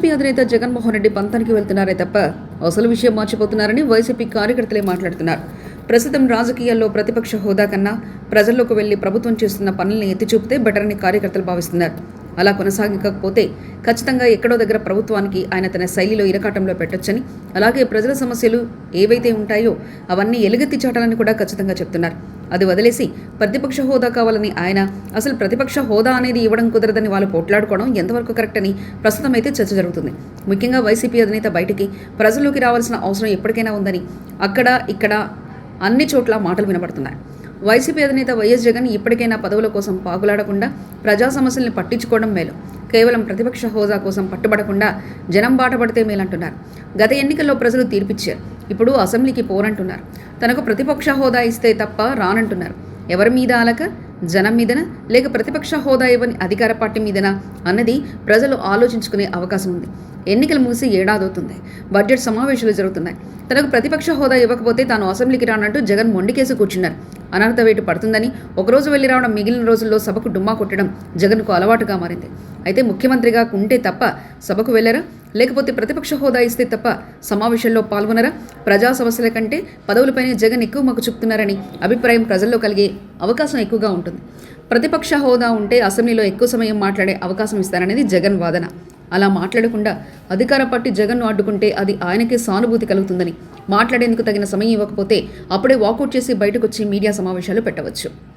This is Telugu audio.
వైసీపీ అధినేత జగన్మోహన్ రెడ్డి పంతానికి వెళ్తున్నారే తప్ప అసలు విషయం మర్చిపోతున్నారని వైసీపీ కార్యకర్తలే మాట్లాడుతున్నారు. ప్రస్తుతం రాజకీయాల్లో ప్రతిపక్ష హోదా కన్నా ప్రజల్లోకి వెళ్ళి ప్రభుత్వం చేస్తున్న పనుల్ని ఎత్తి చూపితే బెటర్ అని కార్యకర్తలు భావిస్తున్నారు. అలా కొనసాగకపోతే ఖచ్చితంగా ఎక్కడో దగ్గర ప్రభుత్వానికి ఆయన తన శైలిలో ఇరకాటంలో పెట్టొచ్చని అలాగే ప్రజల సమస్యలు ఏవైతే ఉంటాయో అవన్నీ ఎలుగెత్తి చాటాలని కూడా ఖచ్చితంగా చెప్తున్నారు. అది వదిలేసి ప్రతిపక్ష హోదా కావాలని ఆయన అసలు ప్రతిపక్ష హోదా అనేది ఇవ్వడం కుదరదని వాళ్ళు పోట్లాడుకోవడం ఎంతవరకు కరెక్ట్ అని ప్రస్తుతం అయితే చర్చ జరుగుతుంది. ముఖ్యంగా వైసీపీ అధినేత బయటికి ప్రజల్లోకి రావాల్సిన అవసరం ఎప్పటికైనా ఉందని అక్కడ ఇక్కడ అన్ని చోట్ల మాటలు వినబడుతున్నాయి. వైసీపీ అధినేత వైఎస్ జగన్ ఇప్పటికైనా పదవుల కోసం పాకులాడకుండా ప్రజా సమస్యల్ని పట్టించుకోవడం మేలు. కేవలం ప్రతిపక్ష హోదా కోసం పట్టుబడకుండా జనం బాట పడితే మేలంటున్నారు. గత ఎన్నికల్లో ప్రజలు తీర్పిచ్చారు. ఇప్పుడు అసెంబ్లీకి పోరంటున్నారు. తనకు ప్రతిపక్ష హోదా ఇస్తే తప్ప రానంటున్నారు. ఎవరి మీద అలక జనం మీదనా? లేక ప్రతిపక్ష హోదా ఇవ్వని అధికార పార్టీ మీదనా? అన్నది ప్రజలు ఆలోచించుకునే అవకాశం ఉంది. ఎన్నికలు ముగిసి ఏడాదవుతుంది. బడ్జెట్ సమావేశాలు జరుగుతున్నాయి. తనకు ప్రతిపక్ష హోదా ఇవ్వకపోతే తాను అసెంబ్లీకి రానంటూ జగన్ మొండికేసి కూర్చున్నారు. అనర్హత వేటు పడుతుందని ఒకరోజు వెళ్ళి రావడం మిగిలిన రోజుల్లో సభకు డుమ్మా కొట్టడం జగన్కు అలవాటుగా మారింది. అయితే ముఖ్యమంత్రిగా ఉంటే తప్ప సభకు వెళ్ళారా? లేకపోతే ప్రతిపక్ష హోదా ఇస్తే తప్ప సమావేశంలో పాల్గొనరా? ప్రజా సమస్యల కంటే పదవులపైనే జగన్ ఎక్కువ మొగ్గు చూపుతున్నారని అభిప్రాయం ప్రజల్లో కలిగే అవకాశం ఎక్కువగా ఉంటుంది. ప్రతిపక్ష హోదా ఉంటే అసెంబ్లీలో ఎక్కువ సమయం మాట్లాడే అవకాశం ఇస్తారనేది జగన్ వాదన. అలా మాట్లాడకుండా అధికార పార్టీ జగన్ను అడ్డుకుంటే అది ఆయనకే సానుభూతి కలుగుతుందని మాట్లాడేందుకు తగిన సమయం ఇవ్వకపోతే అప్పుడే వాకౌట్ చేసి బయటకొచ్చి మీడియా సమావేశాలు పెట్టవచ్చు.